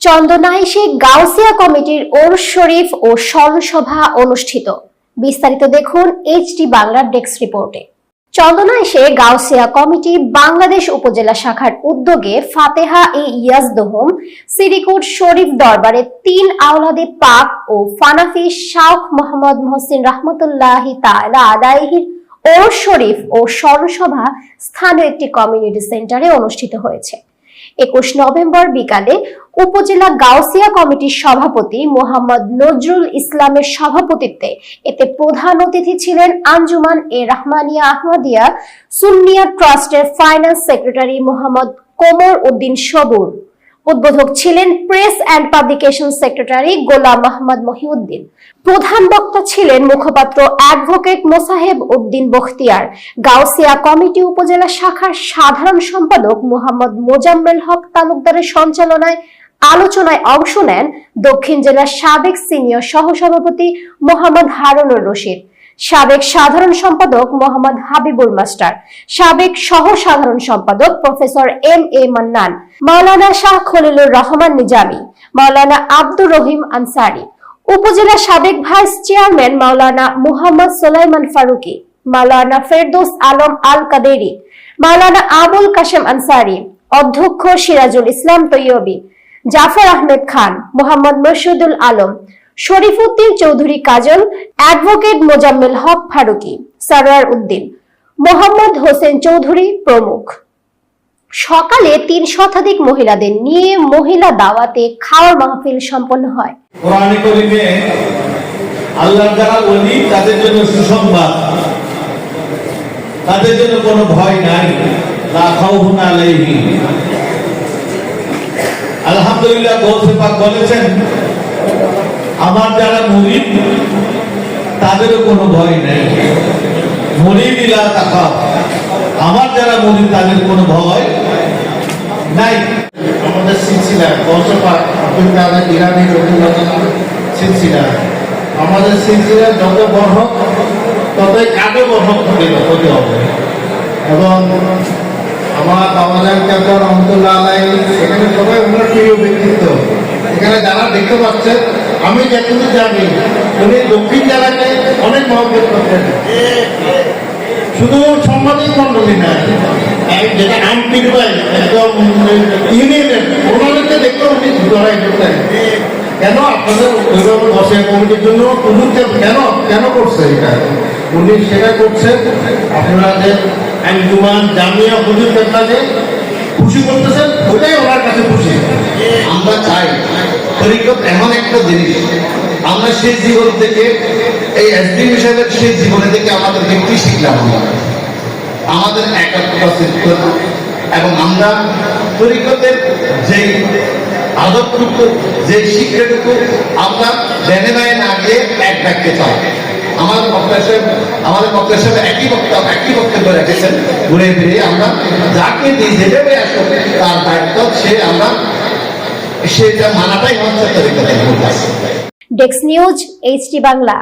চন্দনাইশে গাউসিয়া কমিটির ওর শরীফ ও স্মরণসভা অনুষ্ঠিত। বিস্তারিত দেখুন এইচটি বাংলার ডেস্ক রিপোর্টে। চন্দনাইশে গাউসিয়া কমিটি বাংলাদেশ উপজেলা শাখার উদ্যোগে ফাতেহা ই ইয়াজদোহম, সিরিকুট শরীফ দরবারে তিন আওলাদে পাক ও ফানাফি শাউখ মোহাম্মদ মহসিন রহমতুল্লাহি তাআলা আলাইহির ওর শরীফ ও স্মরণসভা স্থানীয় একটি কমিউনিটি সেন্টারে অনুষ্ঠিত হয়েছে। একুশ নভেম্বর বিকালে উপজেলা গাউসিয়া কমিটির সভাপতি মোহাম্মদ নজরুল ইসলামের সভাপতিত্বে এতে প্রধান অতিথি ছিলেন আঞ্জুমান এ রহমানিয়া আহমদিয়া সুন্নিয়া ট্রাস্টের ফাইন্যান্স সেক্রেটারি মোহাম্মদ কোমর উদ্দিন সবুর। উদ্বোধক ছিলেন press and publication secretary Golam Mohammad Mohiuddin. প্রধান বক্তা ছিলেন মুখপাত্র অ্যাডভোকেট মোসাহেব উদ্দিন বখতিয়ার। গাউসিয়া কমিটি উপজেলা শাখার সাধারণ সম্পাদক মোহাম্মদ মোজাম্মেল হক তালুকদারের সঞ্চালনায় আলোচনায় অংশ নেন দক্ষিণ জেলার সাবেক সিনিয়র সহসভাপতি মোহাম্মদ হারুনুর রশিদ। সাবেক সাধারণ সম্পাদক মোহাম্মদ হাবিবুল মাস্টার, সাবেক সহ সাধারণ সম্পাদক professor M A Mannan, Maulana Shah Khalilur Rahman Nizami, Maulana Abdur Rahim Ansari, upazila সাবেক ভাইস চেয়ারম্যান মাওলানা মুহাম্মদ সোলাইমান ফারুকি, মাওলানা ফেরদৌস আলম আল কাদেরি মাওলানা আবুল কাশেম আনসারি, অধ্যক্ষ সিরাজুল ইসলাম তৈয়বী, জাফর আহমেদ খান, মোহাম্মদ মরশুদুল আলম শরীফুদ্দিন চৌধুরী কাজল, অ্যাডভোকেট মোজাম্মেল হক ফারুকি, সরোয়ার উদ্দিন, মোহাম্মদ হোসেন চৌধুরী প্রমুখ। সকালে তিন শতাধিক মহিলাদের নিয়ে মহিলা দাওয়াতে খাওয়ার মাহফিল সম্পন্ন হয়। আল্লাহ যারা তাদের জন্য সুসংবাদ। তাদের জন্য কোনো ভয় নাই। আলহামদুলিল্লাহ বলেছেন আমার যারা মুরিদ, তাদেরও কোনো ভয় নেই। মুরিদ ইলা তাকাব। আমার যারা মুরিদ, তাদের কোনো ভয় নাই। আমাদের সিলসিলা গৌসপা আব্দুল কাদের, ইরানি রবীন্দ্র সিলসিলা। আমাদের সিলসিলা যত বড় হোক, ততই কাজও বড় হতে হবে। এবং আমার বাবাজান কাকা রহমতুল্লাহ আলাই এখানে সবাই ওনার প্রিয় ব্যক্তিত্ব। এখানে যারা দেখতে পাচ্ছেন আমি যেটুকু জানি, উনি দক্ষিণ জেলাকে অনেক মহব্বত করতেন। শুধু সাংবাদিক মন্ডলী না যেটা একদম ইউনিয়নের ওনাদেরকে দেখতে উনি লড়াই করতেন কেন আপনাদের বসে কমিটির জন্য হুজুর কেন কেন করছে এটা? উনি সেটা করছেন। আপনাদের আঞ্জুমান জামিয়া হুজুর কেন্দ্রাকে খুশি করতেছেন ওইটাই ওনার কাছে খুশি। আমরা চাই, তরিকত এমন একটা জিনিস, আমরা সেই জীবন থেকে, এই এসডি সাহেবের সেই জীবনে থেকে আমাদেরকে কি শিখলাম আমাদের একাত্মতা এবং আমরা তরিকতের যেই আদবটুকু যে শিক্ষাটুকু, আমরা জেনে নেয় না এক ব্যাগকে চাই। আমাদের বক্তা সাহেব আমাদের বক্তা একই বক্তব্য একই বক্তব্য রেখেছেন ঘুরে ফিরে আমরা যাকে নিজে আসো তার দায়িত্ব সে আমরা সেটা মানাটাই হচ্ছে চেষ্টা মূল। ডেক্স নিউজ এইচটি বাংলা